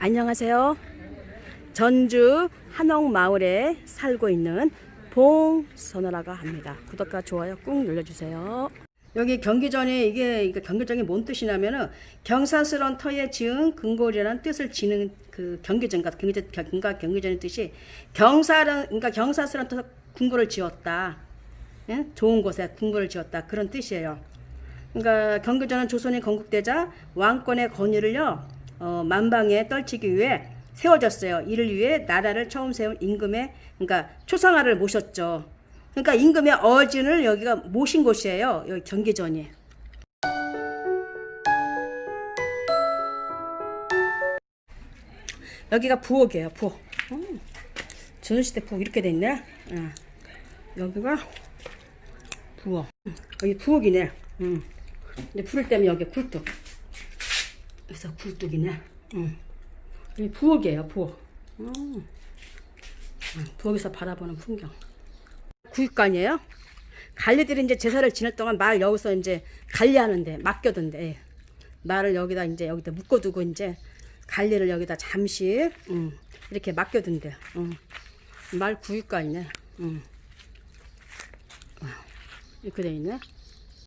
안녕하세요. 전주 한옥마을에 살고 있는 봉선호라고 합니다. 구독과 좋아요 꾹 눌러주세요. 여기 경기전에 이게, 이게 경기전이 뭔 뜻이냐면은 경사스러운 터에 지은 근골이라는 뜻을 지는 그 경기전과 경기전 경과 경기전의 뜻이 경사는 그러니까 경사스러운 터에 궁궐을 지었다. 예? 좋은 곳에 궁궐을 지었다 그런 뜻이에요. 그러니까 경기전은 조선이 건국되자 왕권의 권위를요 어, 만방에 떨치기 위해 세워졌어요. 이를 위해 나라를 처음 세운 임금의 그러니까 초상화를 모셨죠. 그러니까 임금의 어진을 여기가 모신 곳이에요. 여기 경기전이. 여기가 부엌이에요. 부엌. 음, 조선시대 부엌 이렇게 돼 있네. 예. 여기가 부엌. 음, 여기 부엌이네. 음. 근데 불을 때면 여기 굴뚝. 여기서 굴뚝이네. 음. 여기 부엌이에요, 부엌. 음. 음, 부엌에서 바라보는 풍경. 구육관이에요. 관리들이 이제 제사를 지낼 동안 말 여기서 이제 관리하는데 맡겨둔대. 예. 말을 여기다 이제 여기다 묶어두고 이제 관리를 여기다 잠시 음, 이렇게 맡겨둔대. 음. 말 구육관이네. 음. 아, 이렇게 돼 있네.